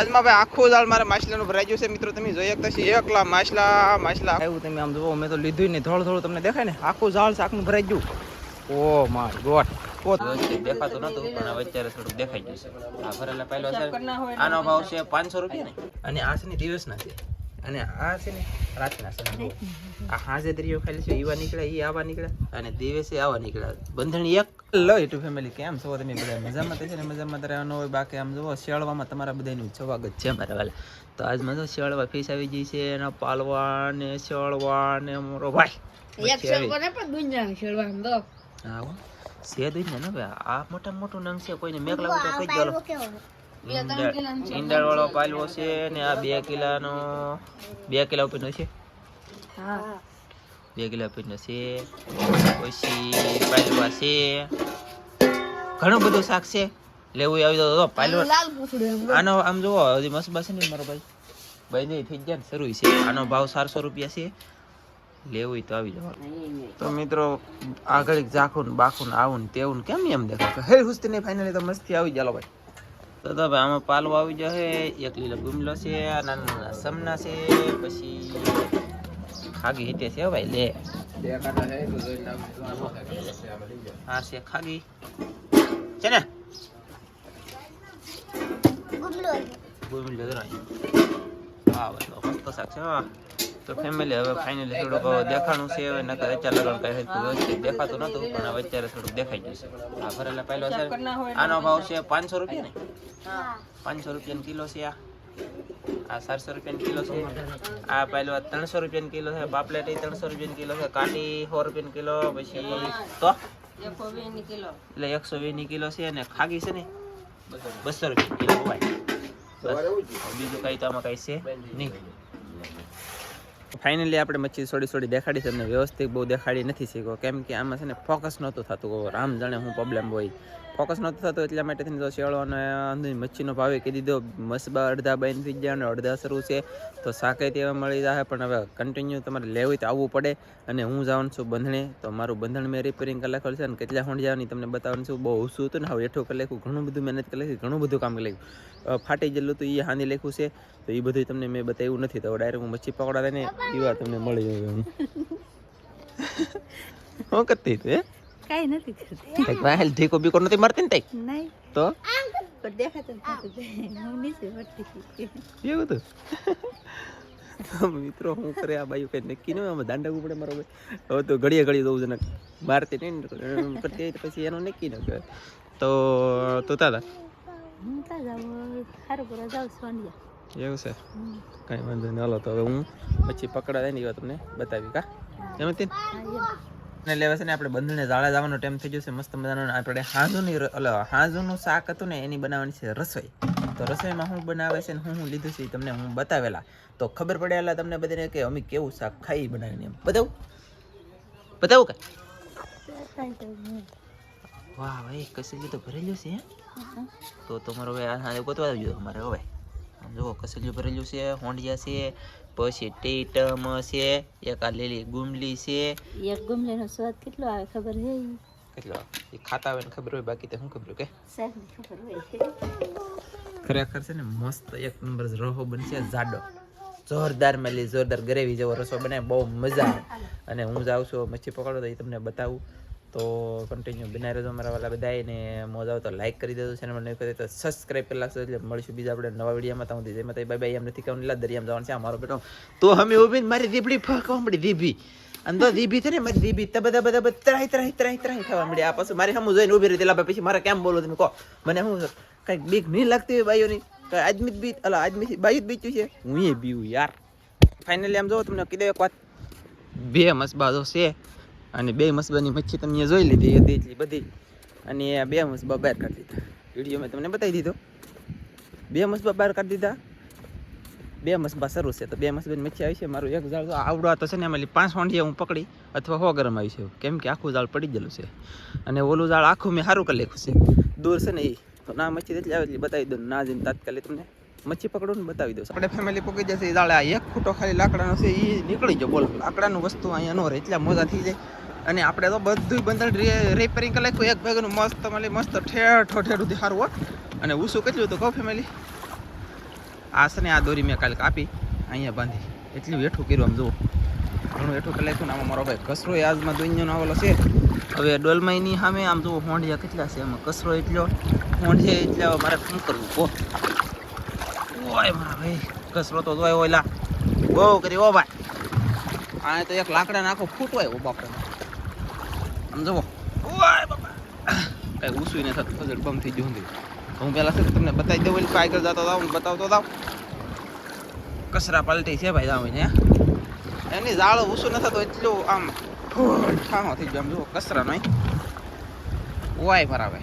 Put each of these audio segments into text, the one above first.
આજમાં ભાઈ આખું જાળ મારે માછલાનું ભરાઈ ગયું છે. મિત્રો તમે જોઈ શકતા છીએ એકલા માછલા માછલા. આવ્યું તમે આમ જુઓ મેં તો લીધું નહીં. થોડું થોડું તમને દેખાય ને? આખું જાળ આખું ભરાઈ ગયું. Oh my god. દેખાતું નતું પણ હવે અત્યારે થોડુંક દેખાઈ ગયું છે. આ ભરેલા પહેલો છે. આનો ભાવ છે પાંચસો રૂપિયા ને? અને આસની છે ને દિવસના છે. અને આ છે ને રાતના છે આ હાજે દરિયો ખાલી છે એવા નીકળ્યા એ આવા નીકળ્યા અને દિવસે આવા નીકળ્યા બંધણી એક. લો ટુ ફેમિલી કેમ છો તમે બધા? મજામાં તો છે ને મજામાં રહેવાનું હોય બાકી આમ જુઓ શિયાળવામાં તમારા બધાનું સ્વાગત છે મારા વાલા. તો આજ મજો શિયાળવા ફીસ આવી ગઈ છે એના પાલવા ને શિયાળવા ને અમારો ભાઈ. એક પણ તો. હા. છે દઈ ને ભાઈ આ મોટા મોટું નંગ છે કોઈને મેઘ લાગે તો કહી દો ઈંડાળ વાળો પાલવો છે ને આ બે કિલાનો બે કિલા ઉપરનો છે બે કિલા ઉપરનો છે પછી પાલવા છે ઘણું બધું શાક છે લેવું આવી તો પાલવા આનો આમ જુઓ હજી મસ્ત બસ ને મારો ભાઈ ભાઈ નહીં થઈ ગયા ને શરૂ છે આનો ભાવ ચારસો રૂપિયા છે લેવું તો આવી જવાનું તો મિત્રો આગળ ઝાખું ને બાખું આવું ને તેવું કેમ એમ દેખાય હે હુસ્તી નહીં ફાઇનલી તો મસ્તી આવી ચાલો ભાઈ તો તો ભાઈ આમાં પાલવો આવી જશે એક લીલો ગુમલો છે આ નાના નાના સમના છે પછી ખાગી હિતે છે હો ભાઈ લે. હા છે ખાગી. છે ને? ગુમલો. હા ભાઈ મસ્ત શાક છે હા તો ફેમિલી હવે ફાઇનલી થોડુંક દેખાણું છે હવે નકર અત્યારે લગન કઈ હરખું વ્યવસ્થિત દેખાતું નતું પણ હવે અત્યારે થોડુંક દેખાઈ જશે આ ભરેલા પહેલો છે આનો ભાવ છે પાંચસો રૂપિયા ને? પાંચસો રૂપિયાનો કિલો છે આ. આ ચારસો રૂપિયાનો કિલો છે. આ પહેલો ત્રણસો રૂપિયાનો કિલો છે પાપલેટ એ ત્રણસો રૂપિયાનો કિલો છે કાટી સો રૂપિયાનો કિલો પછી તો? એટલે એકસો વીસની કિલો છે અને ખાગી છે ને? બસો રૂપિયા કિલો ભાઈ બસ બીજું કઈ તો આમાં કઈ છે નહીં. ફાઇનલી આપણે મચ્છી થોડી થોડી દેખાડી તમને વ્યવસ્થિત બહુ દેખાડી નથી શીખો કેમ કે આમાં છે ને ફોકસ નહોતું થતું. આમ જાણે હું પ્રોબ્લેમ હોય. ફોકસ નહોતું થતું એટલા માટે થઈને તો શિયાળો અને અંદર મચ્છીનો ભાવે કહી દીધો. મસબા અડધા બંધ થઈ ગયા અને અડધા શરૂ છે. તો શાકે તેવા મળી જાય પણ હવે કન્ટિન્યુ તમારે લેવી તો આવવું પડે. અને હું જવાનું છું બંધણે. તો મારું બંધણ મેં રિપેરિંગ કરી લખેલું છે અને કેટલા હોંડ જવાની તમને બતાવવાનું છું. બહુ ઓછું હતું ને હવે એઠું કરી લખ્યું ઘણું બધું મહેનત કરી લખી ઘણું બધું કામ કરી લખ્યું ફાટી ગયેલું તો એ હાની લખ્યું છે. તો એ બધું તમને મેં બતાવ્યું નથી. તો ડાયરેક્ટ હું મચ્છી પકડાવીને એવા તમને મળી જાય હું કરતી તું હે? કઈ નથી કરતી. કંઈક વાહેલ ઠીકો બીકો નથી મારતી ને તઈ? નહીં. તો? પણ દેખાતું એવું તો? મિત્રો હું કરે આ બાયું કઈ નક્કી નહીં આમાં દાંડા પડે મારો હવે તો ઘડીએ ઘડીએ દઉં ને મારતી નહીં કરતી પછી એનો નક્કી ન કહેવાય તો તો તાતા? હું તા જાઉં સારું કરવા જાઉં સોનિયા એવું છે? કાંઈ વાંધો નહીં. હાલો તો હવે હું પછી પકડા થાય ને એવા તમને બતાવી કા? એમ હતી ને લેવા છે ને આપણે બંધને ઝાડા જવાનો ટાઈમ થઈ ગયો છે. મસ્ત મજાનો આપણે હાંજુની એટલે હાંજુનું શાક હતું ને એની બનાવવાની છે રસોઈ. તો રસોઈમાં શું બનાવે છે ને હું હું લીધું છે તમને હું બતાવેલા. તો ખબર પડે એટલે તમને બધાને કે અમે કેવું શાક ખાઈ બનાવીને એમ. બતાવું? બતાવું કે? વાહ ભાઈ કશું તો ભરેલું છે? તો તમારો હવે આ ગોતવા આવજો અમારે હવે. જુઓ કસેલિયું ભરેલું છે હોંડિયા છે પછી ટેટમ છે એક આ લીલી ગુમલી છે. એક ગુમલીનો સ્વાદ કેટલો આવે ખબર છે? કેટલો એ ખાતા હોય ને ખબર હોય બાકી તો શું ખબર કે? ખબર હોય ખરેખર છે ને મસ્ત એક નંબર રહો બનશે જાડો. જોરદાર મેલી જોરદાર ગ્રેવી જેવો રસો બને બહુ મજા આવે. અને હું જાઉં છું મચ્છી પકડો તો એ તમને બતાવું. તો કન્ટિન્યુ બનાવી રહેજો અમારા વાલા બધાય ને મોજ આવે તો લાઈક કરી દેજો ચેનલ નહીં કરી તો સબસ્ક્રાઈબ કરી લાગશો એટલે મળીશું બીજા આપણે નવા વિડીયોમાં. તો હું જય માતા બાય બાય એમ નથી કહું લીલા દરિયામાં જવાનું છે. અમારો મારો બેટો. તો અમે ઊભી મારી દીપડી ફાંકવા મળી દીભી તો દીભી છે ને, મારી દીભી તો બધા બધા બધા ત્રાહી ત્રાહી ત્રાહી ત્રાહી થવા મળી આ પાછું મારી સામું જોઈને ઊભી રહી તેલા પછી મારે કેમ બોલો તમે કહો. મને શું કંઈક બીક નહીં લાગતી હોય બાઈઓની. કાંઈ આજમી બી અલા આજમી બાઈ જ બીચ્યું છે. હું એ બીવું યાર. ફાઇનલી આમ જો તમને કીધું એક વાત. બે મસબા બાજો છે. અને બે મસબાની મચ્છી તમે જોઈ લીધી હતી એટલી બધી. અને આ બે મસબા બહાર કાઢી દીધા. વીડિયો મેં તમને બતાવી દીધો. બે મસબા બહાર કાઢી દીધા. બે મસબા શરૂ છે, તો બે મસબાની મચ્છી આવી છે. મારું એક જાળ તો આવડો તો છે ને, એમાં પાંચ હોંડિયા હું પકડી અથવા હો ગરમ આવી છે. કેમ કે આખું જાળ પડી ગયેલું છે. અને ઓલું જાળ આખું મેં સારું કરી લખ્યું છે. દૂર છે ને એ. તો ના મચ્છી એટલી આવે એટલી બતાવી દઉં ના જઈને તાત્કાલિક તમને મચ્છી પકડો ને બતાવી દઉં. આપણે ફેમિલી પકડી જશે, એ દાડે આ એક ખૂટો ખાલી લાકડાનો છે એ નીકળી ગયો બોલો. લાકડાનું વસ્તુ અહીંયા ન રહે, એટલા મોજા થઈ જાય. અને આપણે તો બધું બંધન રિપેરિંગ કરી નાખ્યું. એક ભાગનું મસ્ત મળી, મસ્ત ઠેર ઠો ઠેર સુધી સારું હોત. અને ઉસું કેટલું હતું કહો ફેમિલી આ છે ને આ દોરી મેં કાલે કાપી અહીંયા બાંધી. એટલું વેઠું કર્યું આમ જુઓ. ઘણું હેઠું કરી નાખ્યું ને આમાં મારો ભાઈ કસરો આજમાં દુનિયાનો આવેલો છે. હવે ડોલમાઈની સામે આમ જુઓ, હોંડિયા કેટલા છે એમાં કસરો એટલો, હોંડિયા એટલે, હવે મારે શું કરવું કહો ઓય મારા ભાઈ, કસરો તો જોયો ઓલા બહુ કરી ઓ ભાઈ. આ તો એક લાકડા નાખો, ફૂટવાય ઓ બાપરે. આમ જુઓ. કઈ ઊંસું ને થતું ફજર બમ થઈ ગયું હતું હું પેલા છે તમને બતાવી દઉં, એટલે આગળ જતો જાવ બતાવતો જાવ કસરા પલટી છે ભાઈ જાવ ને એની જાળો ઊંસું ન થતો, એટલું આમ ઠાણો થઈ ગયો, આમ જુઓ, કસરા નહીં. વાય મારા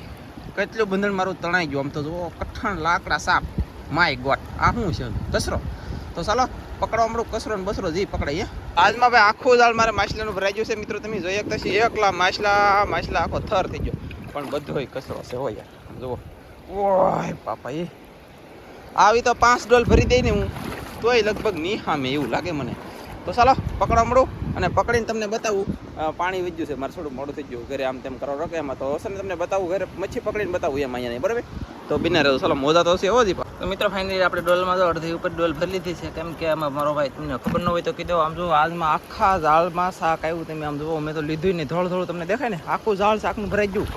કેટલું બંધન મારું તણાઈ ગયું, આમ તો જુઓ, કઠણ લાકડા સાપ માય ગોટ આ શું છે? કસરો? તો ચાલો, પકડો હમણાં કસરો ને બસરો, જી પકડાઈએ આજમાં ભાઈ આખું જાળ મારે માછલાનું ભરાઈ છે. મિત્રો, તમે જોઈ શકતા છીએ એકલા માછલા માછલા આખો થર થઈ ગયો. પણ બધો કસરો છે હોય યાર. જુઓ. ઓય પાપા એ. આવી તો પાંચ ડોલ ભરી દઈ ને હું. તોય લગભગની સામે એવું લાગે મને. તો ચાલો, પકડો મળું અને પકડીને તમને બતાવું. પાણી વધ્યું છે, મારે થોડું મોડું થઈ ગયું, ઘરે આમ તેમ કરો રોકે એમાં તો હશે ને, તમને બતાવું, ઘરે મચ્છી પકડીને બતાવું એમ અહીંયા નહીં, બરાબર? તો બિના રહ્યો ચાલો મોજા તો હશે દીપા તો મિત્રો ફાઇનલી આપણે ડોલમાં તો અડધી ઉપર ડોલ ભરી લીધી છે. કેમ કે આમાં મારો ભાઈ તમને ખબર ન હોય તો કીધો, આમ જો આજમાં આખા ઝાડમાં શાક આવ્યું તમે આમ જુઓ મેં તો લીધું નહીં. થોડું થોડું તમને દેખાય ને, આખું ઝાડ શાકનું ભરાઈ ગયું.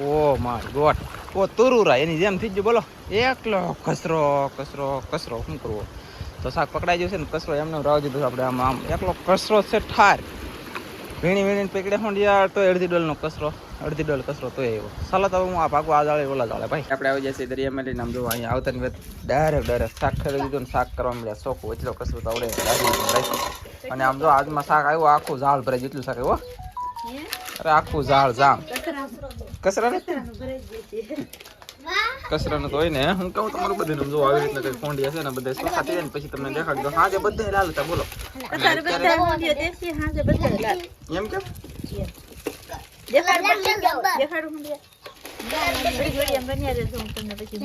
ઓ માય ગોટ ઓ તુરુરા, એની જેમ થઈ ગયું. બોલો. એકલો કચરો કચરો કચરો. શું કરવો? તો શાક પકડાઈ ગયું છે ને, કચરો એમને રાવ દીધું આપણે આમ આમ. એકલો કચરો છે ઠાર. વીણી વીણીને પેકડે હોંડિયા તો અડધી ડોલનો કચરો, અડધી ડોલ કચરો તો એવો. ચાલો તો હું આ પાકો આ જાળે ઓલા જાળે ભાઈ. આપણે આવી જશે દરિયા મેલી નામ જો અહીંયા આવતા ની ડાયરેક્ટ ડાયરેક્ટ શાક ખરીદી દીધું ને શાક કરવા મળ્યા શોખ એટલો કચરો તો આવડે. અને આમ જો આજમાં શાક આવ્યું, આખું ઝાડ ભરાય જેટલું શાક હો. અરે આખું ઝાડ જામ કચરા ને કચરાનું તો હોય ને, હું કહું તમારું બધું જો આવી રીતના કઈ કોંડિયા છે ને, બધા ને, પછી તમને દેખાડ દો હા, જે બધા લાલતા, બોલો. બધા બધા એમ દેખાડ દેખાડ એમ બન્યા હું તમને પછી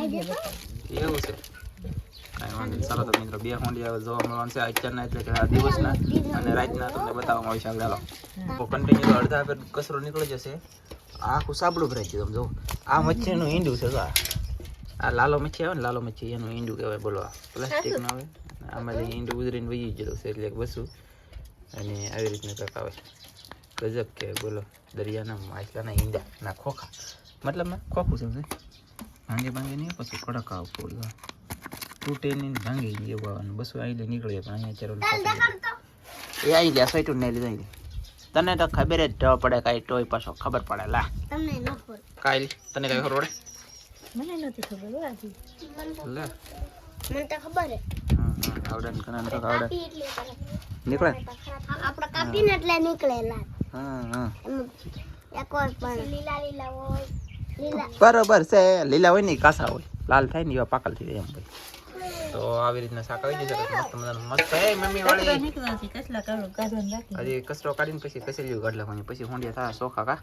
એવું છે ચાલો તો મિત્રો બે હોંડિયા જોવા મળવાનું છે અત્યારના એટલે કે આ દિવસના અને રાતના તમને બતાવવામાં આવશે આગળ હાલો કન્ટિન્યુ અડધા પર કચરો નીકળી જશે આખું સાબડું ભરાઈ ગયું જો આ મચ્છીનું ઈંડું છે આ આ લાલો મચ્છી આવે ને લાલો મચ્છી એનું ઈંડું કહેવાય બોલો પ્લાસ્ટિકનું આવે આમાં ઈંડું ઉધરીને વહી ગયેલું છે એટલે બસું અને આવી રીતનું કંઈક આવે ગજબ કે બોલો દરિયાના માછલાના ઈંડા ના ખોખા. મતલબ ખોખું છે ભાંગે ભાંગે નહીં પછી કડક આવ તૂટે નહીં ભાંગી નહીં એવું આવવાનું. બસું આવી લે નીકળીએ પણ અહીંયા ચાલો એ આવી લે સાઈટું નહીં લીધા તને તો ખબર જ ન પડે કાંઈ ટોય પાછો ખબર પડે. લા. તમને ન ખબર. કાઈ તને કઈ ખબર મને નથી ખબર હો લે. મને તો ખબર હે. આવડે ને ઘણાને તો આવડે. નીકળે? આપણે કાપીને એટલે નીકળેલા. હા હા. એક વાર લીલા લીલા હોય બરોબર છે લીલા હોય ને કાસા હોય. લાલ થાય ને એવા પાકલ થઈ જાય એમ ભાઈ. તો આવી રીતના શાક આવી જશે મસ્ત મજાનું મસ્ત. મમ્મી વાળી. હજી કચરો કાઢીને પછી કસેલીઓ કાઢ લેવાની પછી હોંડિયા થાય સોખા કા.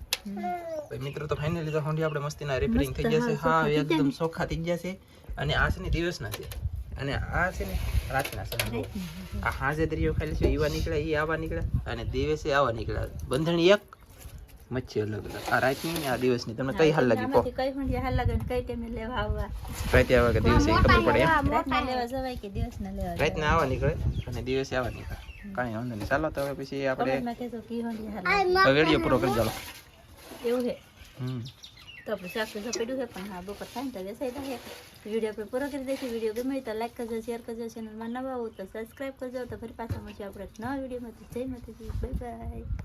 ભાઈ મિત્રો તો ફાઇનલી તો હોંડિયા આપણે મસ્તીના રિપેરિંગ થઈ ગયા છે. હા એકદમ સોખા થઈ ગયા છે. અને આ છે ને દિવસના છે. અને આ છે ને રાતના જુઓ. આ હાજે દરિયો ખાલી છે એવા નીકળ્યા એ આવા નીકળ્યા અને દિવસે આવા નીકળ્યા બંધણી એક મચ્છી અલગ અલગ. આ રાતની ને આ દિવસની. તમને કઈ હાલ લાગી કહો. કઈ પણ હાલ લાગે કઈ ટાઈમે લેવા આવવા. રાતે આવા કે દિવસે ખબર પડે એમ? રાતના લેવા જવાય કે દિવસના લેવા રાતના આવા નીકળે અને દિવસે આવા નીકળે. કાંઈ વાંધો નહીં. ચાલો તો હવે પછી આપણે. વીડિયો પૂરો કરી ચાલો. એવું છે? હમ. તો આપણે શાક તો પડ્યું છે પણ હા બપોર થાય ને તો વેસાઈ થાય વીડિયો આપણે પૂરો કરી દઈશું. વીડિયો ગમે તો લાઈક કરજો શેર કરજો ચેનલમાં નવા આવો તો સબસ્ક્રાઈબ કરજો. તો ફરી પાછા મળશે આપણે નવા વિડીયોમાં. તો જય માતાજી. Bye bye